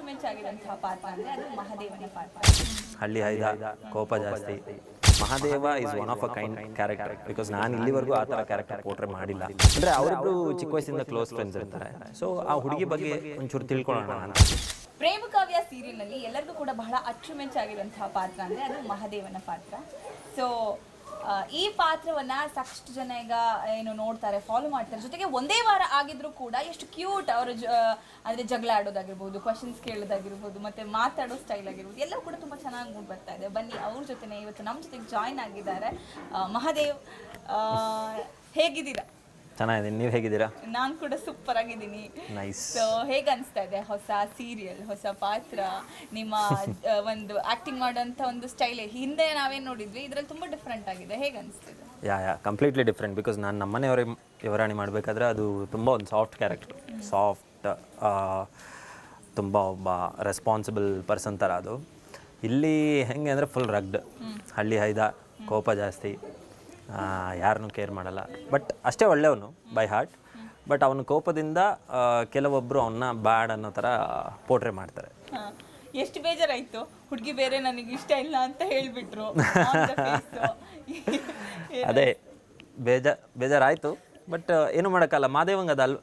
ಅಚ್ಚುಮೆಚ್ಚಾಗಿರುವಂತಹ ಪಾತ್ರ ಅಂದ್ರೆ ಅದು ಮಹಾದೇವನ ಪಾತ್ರ ಹಳ್ಳಿ ಹೈದ ಕೋಪ ಜಾಸ್ತಿ. Mahadeva is one of a kind character because ನಾನು ಇಲ್ಲಿವರೆಗೂ ಆ ಥರ ಕ್ಯಾರೆಕ್ಟರ್ ಪೋಟ್ರೆ ಮಾಡಿಲ್ಲ. ಅಂದರೆ ಅವರಿಬ್ರು ಚಿಕ್ಕ ವಯಸ್ಸಿಂದ ಕ್ಲೋಸ್ ಫ್ರೆಂಡ್ಸ್ ಇರ್ತಾರೆ. ಸೊ ಆ ಹುಡುಗಿ ಬಗ್ಗೆ ಒಂಚೂರು ತಿಳ್ಕೊಳ್ಳೋಣ ನಾನು ಪ್ರೇಮ ಕಾವ್ಯ ಸೀರಿಯಲ್ನಲ್ಲಿ ಎಲ್ಲರಿಗೂ ಕೂಡ ಬಹಳ ಅಚ್ಚುಮೆಚ್ಚಾಗಿರುವಂತಹ ಪಾತ್ರ ಅಂದ್ರೆ ಅದು ಮಹಾದೇವನ ಪಾತ್ರ. ಸೊ ಈ ಪಾತ್ರವನ್ನ ಸಾಕಷ್ಟು ಜನ ಈಗ ಏನು ನೋಡ್ತಾರೆ ಫಾಲೋ ಮಾಡ್ತಾರೆ. ಜೊತೆಗೆ ಒಂದೇ ವಾರ ಆಗಿದ್ರು ಕೂಡ ಎಷ್ಟು ಕ್ಯೂಟ್ ಅವರು ಅಂದ್ರೆ ಜಗಳ ಆಡೋದಾಗಿರ್ಬೋದು ಕ್ವಶನ್ಸ್ ಕೇಳೋದಾಗಿರ್ಬೋದು, ಮತ್ತೆ ಮಾತಾಡೋ ಸ್ಟೈಲ್ ಆಗಿರ್ಬೋದು ಎಲ್ಲ ಕೂಡ ತುಂಬಾ ಚೆನ್ನಾಗಿ ಮೂಡ್ ಬರ್ತಾ ಇದೆ. ಬನ್ನಿ, ಅವ್ರ ಜೊತೆನೆ ಇವತ್ತು ನಮ್ಮ ಜೊತೆಗೆ ಜಾಯ್ನ್ ಆಗಿದ್ದಾರೆ ಮಹಾದೇವ್. ಹೇಗಿದ್ದೀರಾ? ಚೆನ್ನಾಗಿದೆ ನೀವು ಹೇಗಿದ್ದೀರಾ? ನಾನು ಕೂಡ ಸೂಪರ್ ಆಗಿದ್ದೀನಿ. ನೈಸ್ ಸೊ ಹೇಗೆ ಅನಿಸ್ತಾ ಇದೆ ಹೊಸ ಸೀರಿಯಲ್ ಹೊಸ ಪಾತ್ರ ನಿಮ್ಮ ಒಂದು ಆಕ್ಟಿಂಗ್ ಮಾಡೋಂಥ ಒಂದು ಸ್ಟೈಲ್ ಹಿಂದೆ ನಾವೇನು ನೋಡಿದ್ವಿ ಇದರಲ್ಲಿ ತುಂಬ ಡಿಫ್ರೆಂಟ್ ಆಗಿದೆ. ಹೇಗೆ ಅನಿಸ್ತಿದೆ yeah yeah completely different because ನಾನು ನಮ್ಮನೆಯವರೇ ಯುವರಾಣಿ ಮಾಡಬೇಕಾದ್ರೆ ಅದು ತುಂಬ ಒಂದು ಸಾಫ್ಟ್ ಕ್ಯಾರೆಕ್ಟರ್ ಸಾಫ್ಟ್ ತುಂಬ ಒಬ್ಬ ರೆಸ್ಪಾನ್ಸಿಬಲ್ ಪರ್ಸನ್ ಥರ ಅದು. ಇಲ್ಲಿ ಹೆಂಗೆ ಅಂದರೆ ಫುಲ್ ರಗ್ಡ್ ಹಳ್ಳಿ ಹೈದ ಕೋಪ ಜಾಸ್ತಿ. ಯಾರನ್ನೂ ಕೇರ್ ಮಾಡಲ್ಲ. ಬಟ್ ಅಷ್ಟೇ ಒಳ್ಳೆಯವನು ಬೈ ಹಾರ್ಟ್ ಬಟ್ ಅವನ ಕೋಪದಿಂದ ಕೆಲವೊಬ್ಬರು ಅವನ್ನ ಬ್ಯಾಡ್ ಅನ್ನೋ ಥರ ಪೋಟ್ರೆ ಮಾಡ್ತಾರೆ. ಎಷ್ಟು ಬೇಜಾರಾಯ್ತು? ಹುಡುಗಿ ಬೇರೆ ನನಗೆ ಇಷ್ಟ ಇಲ್ಲ ಅಂತ ಹೇಳ್ಬಿಟ್ರು. ಅದೇ ಬೇಜಾ ಬೇಜಾರಾಯಿತು. ಬಟ್ ಏನು ಮಾಡೋಕ್ಕಲ್ಲ. ಮಾದೇವಂಗೆ ಅದು ಅಲ್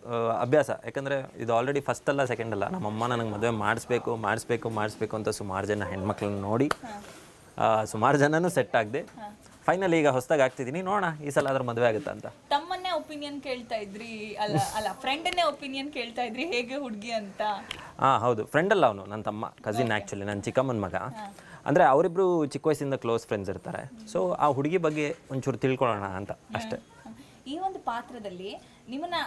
ಅಭ್ಯಾಸ. ಯಾಕಂದರೆ ಇದು ಆಲ್ರೆಡಿ ಫಸ್ಟ್ ಅಲ್ಲ ಸೆಕೆಂಡ್ ಅಲ್ಲ. ನಮ್ಮಮ್ಮ ನನಗೆ ಮದುವೆ ಮಾಡಿಸ್ಬೇಕು ಮಾಡಿಸ್ಬೇಕು ಮಾಡಿಸ್ಬೇಕು ಅಂತ ಸುಮಾರು ಜನ ಹೆಣ್ಮಕ್ಳನ್ನ ನೋಡಿ ಸುಮಾರು ಜನನೂ ಸೆಟ್ ಆಗದೆ. ಫೈನಲ್ ಈಗ ಹೊಸದಾಗಿ ಆಗ್ತಿದ್ದೀನಿ ನೋಡೋಣ ಈ ಸಲ ಆದ್ರೆ ಮದುವೆ ಆಗುತ್ತೆ ಅಂತ. ತಮ್ಮನ್ನೇ ಒಪಿನಿಯನ್ ಕೇಳ್ತಾ ಇದ್ರಿ? ಅಲ್ಲ ಅಲ್ಲ ಫ್ರೆಂಡನ್ನೇ ಒಪಿನಿಯನ್ ಕೇಳ್ತಾ ಇದ್ರಿ? ಹೇಗೆ ಹುಡುಗಿ ಅಂತ? ಹಾಂ ಹೌದು. ಫ್ರೆಂಡ್ ಅಲ್ಲ ಅವನು ನನ್ನ ತಮ್ಮ. ಕಸಿನ್ ಆ್ಯಕ್ಚುಲಿ ನನ್ನ ಚಿಕ್ಕಮ್ಮನ ಮಗ. ಅಂದರೆ ಅವರಿಬ್ಬರು ಚಿಕ್ಕ ವಯಸ್ಸಿಂದ ಕ್ಲೋಸ್ ಫ್ರೆಂಡ್ಸ್ ಇರ್ತಾರೆ. ಸೊ ಆ ಹುಡುಗಿ ಬಗ್ಗೆ ಒಂಚೂರು ತಿಳ್ಕೊಳ್ಳೋಣ ಅಂತ ಅಷ್ಟೇ. ಈ ಒಂದು ಪಾತ್ರದಲ್ಲಿ ನಿಮ್ಮನ್ನ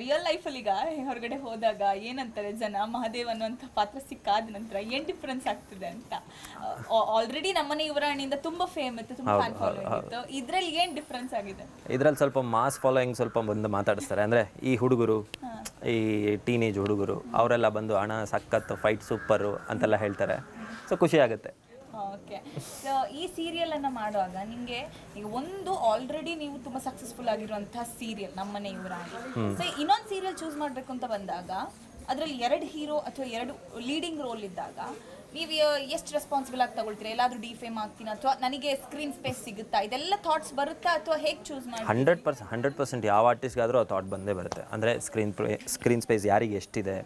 ರಿಯಲ್ ಲೈಫಲ್ಲಿ ಈಗ ಹೊರಗಡೆ ಹೋದಾಗ ಏನಂತಾರೆ ಜನ ಮಹಾದೇವ್ ಅನ್ನುವಂಥ ಪಾತ್ರ ಸಿಕ್ಕಾದ ನಂತರ ಏನ್ ಡಿಫ್ರೆನ್ಸ್ ಆಗ್ತಿದೆ ಅಂತ? ಆಲ್ರೆಡಿ ನಮ್ಮನೆ ಯುವರಾಣಿಯಿಂದ ತುಂಬಾ ಫೇಮ್ ಇತ್ತು ತುಂಬಾ ಫ್ಯಾನ್ ಫಾಲೋಯಿಂಗ್ ಇತ್ತು. ಇದ್ರಲ್ಲಿ ಏನ್ ಡಿಫ್ರೆನ್ಸ್ ಆಗಿದೆ? ಇದರಲ್ಲಿ ಸ್ವಲ್ಪ ಮಾಸ್ ಫಾಲೋಯಿಂಗ್ ಸ್ವಲ್ಪ ಬಂದು ಮಾತಾಡಿಸ್ತಾರೆ. ಅಂದ್ರೆ ಈ ಹುಡುಗರು ಈ ಟೀನೇಜ್ ಹುಡುಗರು ಅವರೆಲ್ಲ ಬಂದು ಹಣ ಸಖತ್ ಫೈಟ್ ಸೂಪರು ಅಂತೆಲ್ಲ ಹೇಳ್ತಾರೆ. ಸೊ ಖುಷಿ ಆಗುತ್ತೆ. ಓಕೆ ಸೊ ಈ ಸೀರಿಯಲ್ ಅನ್ನ ಮಾಡುವಾಗ ನಿಮಗೆ ಈಗ ಒಂದು ಆಲ್ರೆಡಿ ನೀವು ತುಂಬಾ ಸಕ್ಸಸ್ಫುಲ್ ಆಗಿರುವಂತಹ ಸೀರಿಯಲ್ ನಮ್ಮನೆ ಇವರ ಸೊ ಇನ್ನೊಂದು ಸೀರಿಯಲ್ ಚೂಸ್ ಮಾಡ್ಬೇಕು ಅಂತ ಬಂದಾಗ ಅದರಲ್ಲಿ ಎರಡು ಹೀರೋ ಅಥವಾ ಎರಡು ಲೀಡಿಂಗ್ ರೋಲ್ ಇದ್ದಾಗ ನೀವು ಎಷ್ಟು ರೆಸ್ಪಾನ್ಸಿಬಲ್ ಆಗಿ ತಗೊಳ್ತೀರಾ? ಎಲ್ಲಾದ್ರೂ ಡಿಫೇಮ್ ಆಗ್ತೀನಿ? ಅಥವಾ ನನಗೆ ಸ್ಕ್ರೀನ್ ಸ್ಪೇಸ್ ಸಿಗುತ್ತಾ? ಇದೆಲ್ಲ ಥಾಟ್ಸ್ ಬರುತ್ತಾ? ಅಥವಾ ಹೇಗೆ ಚೂಸ್ ಮಾಡಿ ಹಂಡ್ರೆಡ್ ಪರ್ಸೆಂಟ್ ಹಂಡ್ರೆಡ್ ಪರ್ಸೆಂಟ್ ಯಾವ ಆರ್ಟಿಸ್ಟ್ಗಾದರೂ ಆ ಥಾಟ್ ಬಂದೇ ಬರುತ್ತೆ. ಅಂದರೆ ಸ್ಕ್ರೀನ್ ಸ್ಕ್ರೀನ್ ಸ್ಪೇಸ್ ಯಾರಿಗೆ ಎಷ್ಟಿದೆ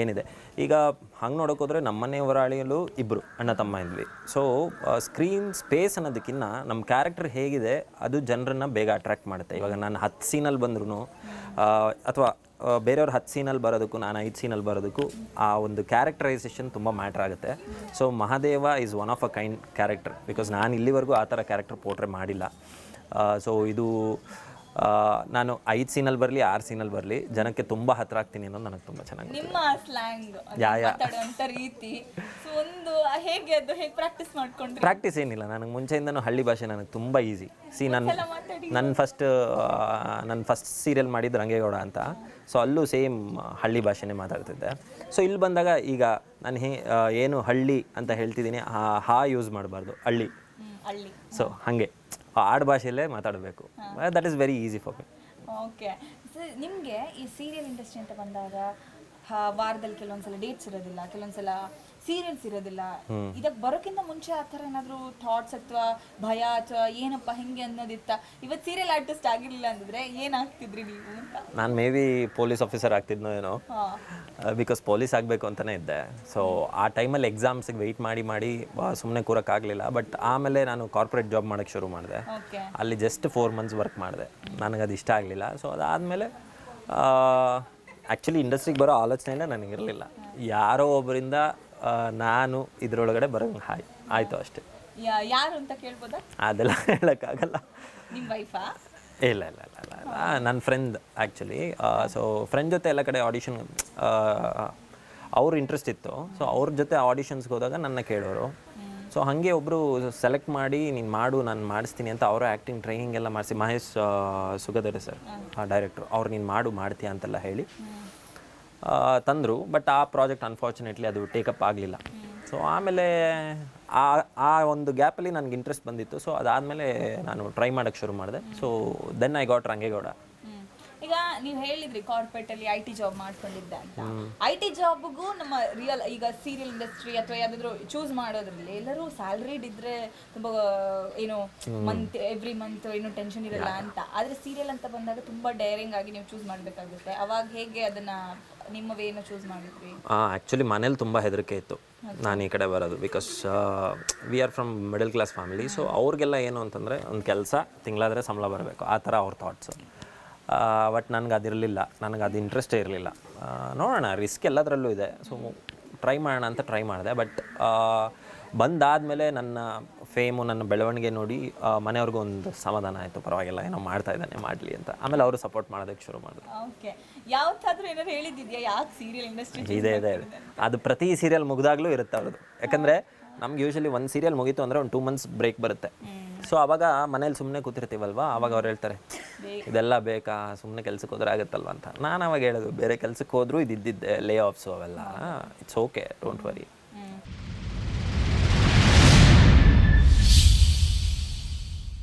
ಏನಿದೆ. ಈಗ ಹಂಗೆ ನೋಡೋಕೆ ಹೋದರೆ ನಮ್ಮನೆ ಹೊರಾಳಿಯಲ್ಲೂ ಇಬ್ಬರು ಅಣ್ಣ ತಮ್ಮ ಇದ್ವಿ. ಸೊ ಸ್ಕ್ರೀನ್ ಸ್ಪೇಸ್ ಅನ್ನೋದಕ್ಕಿಂತ ನಮ್ಮ ಕ್ಯಾರೆಕ್ಟರ್ ಹೇಗಿದೆ ಅದು ಜನರನ್ನು ಬೇಗ ಅಟ್ರಾಕ್ಟ್ ಮಾಡುತ್ತೆ. ಇವಾಗ ನಾನು ಹತ್ತು ಸೀನಲ್ಲಿ ಬಂದ್ರೂ ಅಥವಾ ಬೇರೆಯವ್ರ ಹತ್ತು ಸೀನಲ್ಲಿ ಬರೋದಕ್ಕೂ, ನಾನು ಐದು ಸೀನಲ್ಲಿ ಬರೋದಕ್ಕೂ ಆ ಒಂದು ಕ್ಯಾರೆಕ್ಟರೈಸೇಷನ್ ತುಂಬ ಮ್ಯಾಟ್ರ್ ಆಗುತ್ತೆ. So Mahadeva is one of a kind character because ನಾನು ಇಲ್ಲಿವರೆಗೂ ಆ ಥರ ಕ್ಯಾರೆಕ್ಟರ್ ಪೋಟ್ರೆ ಮಾಡಿಲ್ಲ. ಸೊ ಇದು ನಾನು ಐದು ಸೀನಲ್ಲಿ ಬರಲಿ ಆರು ಸೀನಲ್ಲಿ ಬರಲಿ ಜನಕ್ಕೆ ತುಂಬ ಹತ್ರ ಆಗ್ತೀನಿ ಅನ್ನೋದು ನನಗೆ ತುಂಬ ಚೆನ್ನಾಗಿ ನಿಮ್ಮ ಸ್ಲ್ಯಾಂಗ್ ಯಾ, ಯಾ. ಮಾತಾಡುವಂತ ರೀತಿ. ಸೊ ಒಂದು ಹೇಗೆ ಅದು ಹೇಗೆ ಪ್ರಾಕ್ಟೀಸ್ ಮಾಡ್ಕೊಂಡ್ರಿ? ಪ್ರಾಕ್ಟೀಸ್ ಏನಿಲ್ಲ ನನಗೆ ಮುಂಚೆಯಿಂದನೂ ಹಳ್ಳಿ ಭಾಷೆ ನನಗೆ ತುಂಬ ಈಸಿ ಸಿ ನನ್ನ ಮಾತಾಡಿ. ನನ್ನ ಫಸ್ಟ್ ನನ್ನ ಫಸ್ಟ್ ಸೀರಿಯಲ್ ಮಾಡಿದ್ದು ರಂಗೇಗೌಡ ಅಂತ. ಸೊ ಅಲ್ಲೂ ಸೇಮ್ ಹಳ್ಳಿ ಭಾಷೆನೇ ಮಾತಾಡ್ತಿದ್ದೆ. ಸೊ ಇಲ್ಲಿ ಬಂದಾಗ ಈಗ ನಾನು ಹೇ ಆ, ಏನು ಹಳ್ಳಿ ಅಂತ ಹೇಳ್ತಿದ್ದೀನಿ ಆ ಹಾ ಯೂಸ್ ಮಾಡಬಾರ್ದು ಹಳ್ಳಿ. ಹ್ಮ್, ಹಳ್ಳಿ. ಸೊ ಹಾಗೆ. ಆಡು ಭಾಷೆಯಲ್ಲೇ ಮಾತಾಡಬೇಕು. That is very easy for me okay ನಿಮಗೆ ಈ ಸೀರಿಯಲ್ ಇಂಡಸ್ಟ್ರಿ ಅಂತ ಬಂದಾಗ ವಾರದಲ್ಲಿ ಕೆಲವೊಂದ್ಸಲ ಡೇಟ್ಸ್ ಇರೋದಿಲ್ಲ ಕೆಲವೊಂದ್ಸಲ ಸೀರಿಯಲ್ಸ್ ಇರೋದಿಲ್ಲ. ಇದಕ್ಕೆ ಬರೋಕ್ಕಿಂತ ಮುಂಚೆ ಆ ಥರ ಏನಾದರೂ ಥಾಟ್ಸ್ ಅಥವಾ ಭಯ ಅಥವಾ ಏನಪ್ಪ ಹೆಂಗೆ ಅನ್ನೋದಿತ್ತ. ಇವತ್ತು ಸೀರಿಯಲ್ ಆರ್ಟಿಸ್ಟ್ ಆಗಿರಲಿಲ್ಲ ಅಂದಿದ್ರೆ ಏನಾಗ್ತಿದ್ರಿ ನೀವು ಅಂತ? ನಾನು ಮೇ ಬಿ ಪೊಲೀಸ್ ಆಫೀಸರ್ ಆಗ್ತಿದ್ನೋ ಏನೋ. ಬಿಕಾಸ್ ಪೊಲೀಸ್ ಆಗಬೇಕು ಅಂತಲೇ ಇದ್ದೆ. ಸೊ ಆ ಟೈಮಲ್ಲಿ ಎಕ್ಸಾಮ್ಸಿಗೆ ವೆಯ್ಟ್ ಮಾಡಿ ಮಾಡಿ ಸುಮ್ಮನೆ ಕೂರೋಕ್ಕಾಗಲಿಲ್ಲ ಬಟ್ ಆಮೇಲೆ ನಾನು ಕಾರ್ಪೊರೇಟ್ ಜಾಬ್ ಮಾಡೋಕ್ಕೆ ಶುರು ಮಾಡಿದೆ. ಅಲ್ಲಿ ಜಸ್ಟ್ ಫೋರ್ ಮಂತ್ಸ್ ವರ್ಕ್ ಮಾಡಿದೆ. ನನಗೆ ಅದು ಇಷ್ಟ ಆಗಲಿಲ್ಲ. ಸೊ ಅದಾದಮೇಲೆ ಆ್ಯಕ್ಚುಲಿ ಇಂಡಸ್ಟ್ರಿಗೆ ಬರೋ ಆಲೋಚನೆಯೇ ನನಗಿರಲಿಲ್ಲ ಯಾರೋ ಒಬ್ಬರಿಂದ ಆ, ನಾನು ಇದರೊಳಗಡೆ ಬರೋಂಗೆ ಹಾಯ್. ಆಯಿತು ಅಷ್ಟೇ. ಯಾರು ಅಂತ ಕೇಳ್ಬೋದಾ? ಅದೆಲ್ಲ ಹೇಳೋಕ್ಕಾಗಲ್ಲ. ನಿಮ್ಮ ವೈಫಾ ಇಲ್ಲ ಇಲ್ಲ ಇಲ್ಲ ಇಲ್ಲ ಇಲ್ಲ. ನನ್ನ ಫ್ರೆಂಡ್ ಆ್ಯಕ್ಚುಲಿ ಸೊ ಫ್ರೆಂಡ್ ಜೊತೆ ಎಲ್ಲ ಕಡೆ ಆಡಿಷನ್ ಅವ್ರ ಇಂಟ್ರೆಸ್ಟ್ ಇತ್ತು. ಸೊ ಅವ್ರ ಜೊತೆ ಆಡಿಷನ್ಸ್ಗೆ ಹೋದಾಗ ನನ್ನ ಕೇಳೋರು. ಸೊ ಹಾಗೆ ಒಬ್ಬರು ಸೆಲೆಕ್ಟ್ ಮಾಡಿ ನೀನು ಮಾಡು ನಾನು ಮಾಡಿಸ್ತೀನಿ ಅಂತ ಅವರು ಆ್ಯಕ್ಟಿಂಗ್ ಟ್ರೈನಿಂಗ್ ಎಲ್ಲ ಮಾಡಿಸಿ ಮಹೇಶ್ ಸುಗದರೆ ಸರ್ ಡೈರೆಕ್ಟ್ರು ಅವ್ರು ನೀನು ಮಾಡು ಮಾಡ್ತೀಯ ಅಂತೆಲ್ಲ ಹೇಳಿ. ತಂದರು ಬಟ್ ಆ ಪ್ರಾಜೆಕ್ಟ್ ಅನ್ಫಾರ್ಚುನೇಟ್ಲಿ ಅದು ಟೇಕಪ್ ಆಗಲಿಲ್ಲ. ಸೊ ಆಮೇಲೆ ಆ ಆ ಒಂದು ಗ್ಯಾಪಲ್ಲಿ ನನಗೆ ಇಂಟ್ರೆಸ್ಟ್ ಬಂದಿತ್ತು. ಸೊ ಅದಾದಮೇಲೆ ನಾನು ಟ್ರೈ ಮಾಡೋಕ್ಕೆ ಶುರು ಮಾಡಿದೆ. So then I got Rangegowda ನೀವು ಹೇಳಿದ್ರಿ ಕಾರ್ಪೊರೇಟ್ ಅಲ್ಲಿ ಐ ಟಿ ಜಾಬ್ ಮಾಡ್ಕೊಂಡಿದ್ದೆ ಅಂತ. ಐ ಟಿ ಜಾಬ್ಗೂ ನಮ್ಮ ರಿಯಲ್ ಈಗ ಸೀರಿಯಲ್ ಇಂಡಸ್ಟ್ರಿ ಅಥವಾ ಯಾವ್ದಾದ್ರು ಚೂಸ್ ಮಾಡೋದ್ರಲ್ಲಿ ಎಲ್ಲರೂ ಸ್ಯಾಲ್ರಿಡ್ ಇದ್ರೆ ತುಂಬಾ ಏನು ಮಂತ್ ಎವ್ರಿ ಮಂತ್ ಏನು ಟೆನ್ಷನ್ ಇರಲ್ಲ ಅಂತ. ಆದ್ರೆ ಸೀರಿಯಲ್ ಅಂತ ಬಂದಾಗ ತುಂಬಾ ಡೇರಿಂಗ್ ಆಗಿ ನೀವು ಚೂಸ್ ಮಾಡ್ಬೇಕಾಗುತ್ತೆ. ಅವಾಗ ಹೇಗೆ ಅದನ್ನ ನಿಮ್ಮ ವೇನ ಚೂಸ್ ಮಾಡಿದ್ರಿ? ಆಕ್ಚುಲಿ ಮನೇಲಿ ತುಂಬಾ ಹೆದರಿಕೆ ಇತ್ತು. ನಾನು ಈ ಕಡೆ ಬರೋದು because we are from middle class family so ಅವ್ರಿಗೆಲ್ಲ ಏನು ಅಂತಂದರೆ ಒಂದು ಕೆಲಸ ತಿಂಗಳಾದರೆ ಸಂಬಳ ಬರಬೇಕು. ಆ ಥರ ಅವ್ರ ಥಾಟ್ಸು ಬಟ್ ನನಗೆ ಅದಿರಲಿಲ್ಲ. ನನಗೆ ಅದು ಇಂಟ್ರೆಸ್ಟೇ ಇರಲಿಲ್ಲ. ನೋಡೋಣ ರಿಸ್ಕ್ ಎಲ್ಲದರಲ್ಲೂ ಇದೆ. ಸೊ ಟ್ರೈ ಮಾಡೋಣ ಅಂತ ಟ್ರೈ ಮಾಡಿದೆ. ಬಟ್ ಬಂದಾದಮೇಲೆ ನನ್ನ ಫೇಮು ನನ್ನ ಬೆಳವಣಿಗೆ ನೋಡಿ ಮನೆಯವ್ರಿಗೂ ಒಂದು ಸಮಾಧಾನ ಆಯಿತು. ಪರವಾಗಿಲ್ಲ ಏನೋ ಮಾಡ್ತಾ ಇದ್ದಾನೆ ಮಾಡಲಿ ಅಂತ. ಆಮೇಲೆ ಅವರು ಸಪೋರ್ಟ್ ಮಾಡೋದಕ್ಕೆ ಶುರು ಮಾಡಿದ್ರು. ಓಕೆ ಯಾವತ್ತಾದ್ರೂ ಏನಾದ್ರು ಹೇಳಿದ್ಯಾ ಯಾಕೆ ಸೀರಿಯಲ್ ಇಂಡಸ್ಟ್ರಿ ಇದೆ ಇದೆ ಇದೆ. ಅದು ಪ್ರತಿ ಸೀರಿಯಲ್ ಮುಗಿದಾಗಲೂ ಇರುತ್ತೆ ಅವ್ರದ್ದು. ಯಾಕಂದರೆ ನಮ್ಗೆ ಯೂಶಲಿ ಒಂದು ಸೀರಿಯಲ್ ಮುಗೀತು ಅಂದರೆ ಒಂದು ಟೂ ಮಂತ್ಸ್ ಬ್ರೇಕ್ ಬರುತ್ತೆ. ಸೊ ಅವಾಗ ಮನೇಲಿ ಸುಮ್ಮನೆ ಕೂತಿರ್ತೀವಲ್ವಾ? ಅವಾಗ ಅವ್ರು ಹೇಳ್ತಾರೆ ಇದೆಲ್ಲ ಬೇಕಾ? ಸುಮ್ಮನೆ ಕೆಲ್ಸಕ್ಕೆ ಹೋದ್ರೆ ಆಗುತ್ತಲ್ವ? ಅಂತ. ನಾನು ಅವಾಗ ಹೇಳೋದು ಬೇರೆ ಕೆಲ್ಸಕ್ಕೆ ಹೋದ್ರೂ ಇದು ಇದ್ದಿದ್ದೆ ಲೇ ಆಫ್ಸು ಅವೆಲ್ಲ. It's okay don't worry